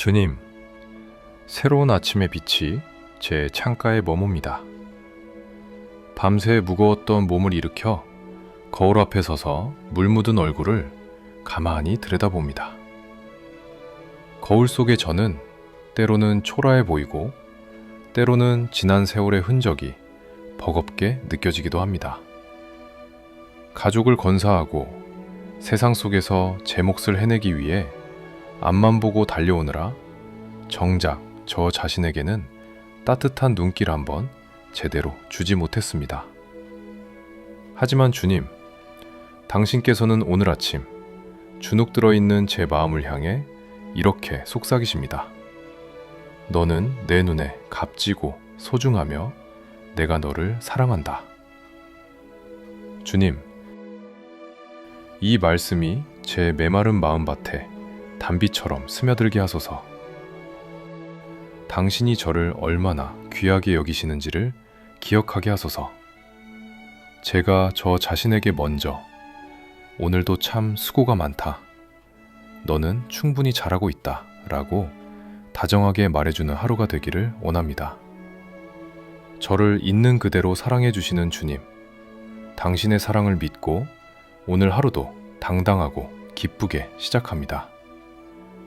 주님, 새로운 아침의 빛이 제 창가에 머뭅니다. 밤새 무거웠던 몸을 일으켜 거울 앞에 서서 물 묻은 얼굴을 가만히 들여다봅니다. 거울 속의 저는 때로는 초라해 보이고 때로는 지난 세월의 흔적이 버겁게 느껴지기도 합니다. 가족을 건사하고 세상 속에서 제 몫을 해내기 위해 앞만 보고 달려오느라 정작 저 자신에게는 따뜻한 눈길 한번 제대로 주지 못했습니다. 하지만 주님, 당신께서는 오늘 아침 주눅 들어 있는 제 마음을 향해 이렇게 속삭이십니다. 너는 내 눈에 값지고 소중하며 내가 너를 사랑한다. 주님, 이 말씀이 제 메마른 마음밭에 단비처럼 스며들게 하소서. 당신이 저를 얼마나 귀하게 여기시는지를 기억하게 하소서. 제가 저 자신에게 먼저 오늘도 참 수고가 많다. 너는 충분히 잘하고 있다. 라고 다정하게 말해주는 하루가 되기를 원합니다. 저를 있는 그대로 사랑해 주시는 주님. 당신의 사랑을 믿고 오늘 하루도 당당하고 기쁘게 시작합니다.